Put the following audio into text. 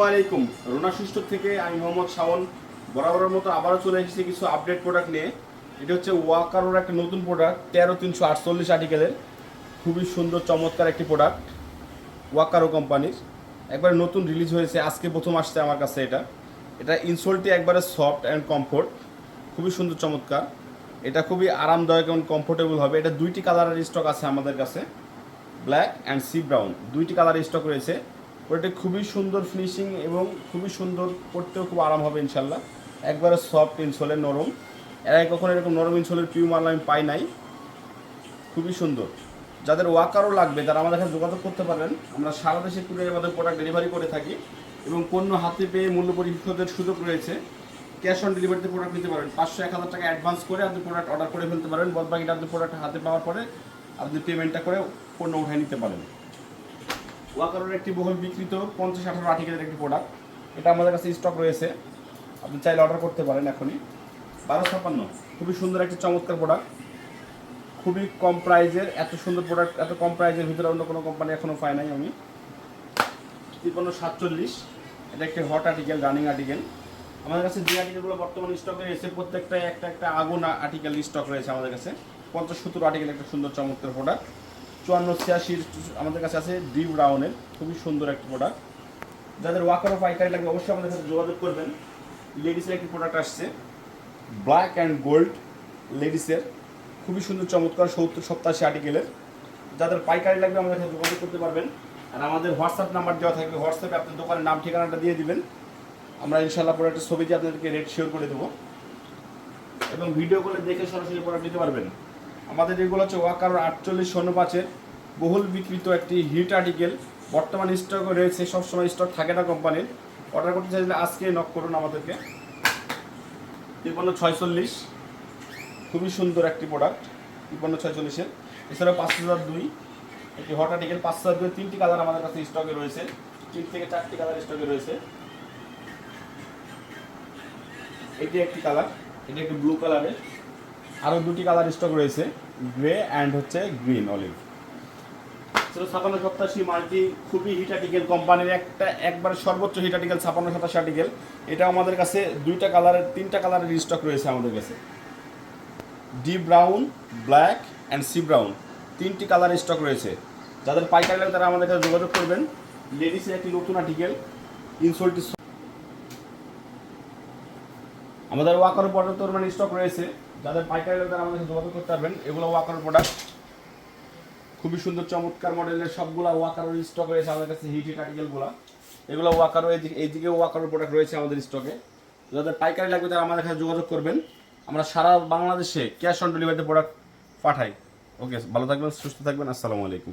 আলাইকুম। রোনা সুস্থ থেকে আমি মোহাম্মদ শাওন। বরাবরের মতো আবারও চলে এসেছি কিছু আপডেট প্রোডাক্ট নিয়ে। এটা হচ্ছে ওয়াকারোর একটা নতুন প্রোডাক্ট তেরো তিনশো আটচল্লিশ আর্টিকেলের খুবই সুন্দর, চমৎকার একটি প্রোডাক্ট ওয়াকারো কোম্পানির একবারে নতুন রিলিজ হয়েছে, আজকে প্রথম আসছে আমার কাছে এটা। এটা ইনসোলটি একবারে সফট অ্যান্ড কমফোর্ট খুবই সুন্দর, চমৎকার। এটা খুবই আরামদায়ক এবং কমফোর্টেবল হবে। এটা দুইটি কালারের স্টক আছে আমাদের কাছে ব্ল্যাক অ্যান্ড সি ব্রাউন দুইটি কালার স্টক রয়েছে। ওটা খুবই সুন্দর ফিনিশিং এবং খুবই সুন্দর পড়তেও খুব আরাম হবে ইনশাল্লাহ। একবারে সফট ইনসোলের নরম। এর আগে কখনো এরকম নরম ইনসোলের পিউ মাল আমি পাই নাই। খুবই সুন্দর। যাদের ওয়াকারও লাগবে তারা আমাদের কাছে যোগাযোগ করতে পারেন আমরা সারা দেশে কুরিয়ার আমাদের প্রোডাক্ট ডেলিভারি করে থাকি এবং পণ্য হাতে পেয়ে মূল্য পরিশোধের সুযোগ রয়েছে। ক্যাশ অন ডেলিভারিতে প্রোডাক্ট নিতে পারেন পাঁচশো, এক হাজার টাকা অ্যাডভান্স করে আপনি প্রোডাক্ট অর্ডার করে ফেলতে পারেন। বদ বাকিটা আপনি প্রোডাক্ট হাতে পাওয়ার পরে আপনি পেমেন্টটা করে পণ্য উঠায় নিতে পারেন। ওয়াকারের একটি বহুল বিক্রিত পঞ্চাশ আঠারো আর্টিকেলের একটি প্রোডাক্ট এটা আমাদের কাছে স্টক রয়েছে। আপনি চাইলে অর্ডার করতে পারেন এখনই। বারো ছাপ্পান্ন। খুবই সুন্দর একটি চমৎকার প্রোডাক্ট খুবই কম প্রাইজের এত সুন্দর প্রোডাক্ট এত কম প্রাইজের ভিতরে অন্য কোনো কোম্পানি এখনও পাই নাই আমি। তিপ্পান্ন সাতচল্লিশ। এটা একটি হট আর্টিকেল রানিং আর্টিকেল আমাদের কাছে যে আর্টিকেলগুলো বর্তমানে স্টকে রয়েছে প্রত্যেকটা একটা একটা আগুন আর্টিকেল স্টক রয়েছে আমাদের কাছে। পঞ্চাশ সত্তর আর্টিকেল একটা সুন্দর চমৎকার প্রোডাক্ট চুয়ান্ন, ছিয়াশির আমাদের কাছে আছে ডিপ ব্রাউনের খুবই সুন্দর একটি প্রোডাক্ট যাদের ওয়াকারও পাইকারি লাগবে অবশ্যই আমাদের সাথে যোগাযোগ করবেন। লেডিসের একটি প্রোডাক্ট আসছে ব্ল্যাক অ্যান্ড গোল্ড লেডিসের খুবই সুন্দর, চমৎকার সত্তর সপ্তাশি আর্টিকেলের যাদের পাইকারি লাগবে আমাদের সাথে যোগাযোগ করতে পারবেন। আর আমাদের হোয়াটসঅ্যাপ নাম্বার দেওয়া থাকবে। হোয়াটসঅ্যাপে আপনার দোকানের নাম, ঠিকানাটা দিয়ে দিবেন। আমরা ইনশাল্লাহ প্রোডাক্টের ছবি দিয়ে আপনাদেরকে রেট শেয়ার করে দেবো। এবং ভিডিও করে দেখে সরাসরি প্রোডাক্ট নিতে পারবেন। আমাদের এগুলো হচ্ছে ওয়াকার আটচল্লিশ শূন্য পাঁচের বহুল বিক্রিত একটি হিট আর্টিকেল বর্তমান স্টক রয়েছে, সবসময় স্টক থাকে না কোম্পানির। অর্ডার করতে চাইলে আজকে নক করুন আমাদেরকে। তিপ্পান্ন ছয়চল্লিশ, খুবই সুন্দর একটি প্রোডাক্ট তিপ্পান্ন ছয়চল্লিশের। এছাড়া পাঁচ হাজার দুই, একটি হট আর্টিকেল পাঁচ হাজার দুই তিনটি কালার আমাদের কাছে স্টকে রয়েছে। তিন থেকে চারটি কালার স্টকে রয়েছে। এটি একটি কালার এটি একটি ব্লু কালারের আরও দুটি কালার স্টক রয়েছে গ্রে অ্যান্ড হচ্ছে গ্রিন অলিভ ছাপান্ন সপ্তাশি মাল্টি খুবই হিট আর্টিকেল কোম্পানির একটা, একবার সর্বোচ্চ হিট আর্টিকেল ছাপান্ন সাতাশি আর্টিকেল এটা আমাদের কাছে দুইটা কালারের তিনটা কালারের স্টক রয়েছে আমাদের কাছে। D brown black and C brown তিনটি কালার স্টক রয়েছে। যাদের পাইকারি লাগে তারা আমাদের কাছে যোগাযোগ করবেন। লেডিসের একটি নতুন আর্টিকেল ইনসোলটি আমাদের ওয়াকার পর্যন্ত মানে স্টক রয়েছে। যাদের পাইকারি লাগে তারা আমাদের যোগাযোগ করতে পারবেন। এগুলো ওয়াকার প্রোডাক্ট খুবই সুন্দর, চমৎকার মডেলের সবগুলো ওয়াকারের স্টক রয়েছে আমাদের কাছে হিট হিট আর্টিকেলগুলো এগুলো ওয়াকারও এইদিকে এইদিকে ওয়াকারের প্রোডাক্ট রয়েছে আমাদের স্টকে যাদের পাইকারি লাগবে তারা আমাদের কাছে যোগাযোগ করবেন। আমরা সারা বাংলাদেশে ক্যাশ অন ডেলিভারিতে প্রোডাক্ট পাঠাই। ওকে ভালো থাকবেন, সুস্থ থাকবেন। আসসালামু আলাইকুম।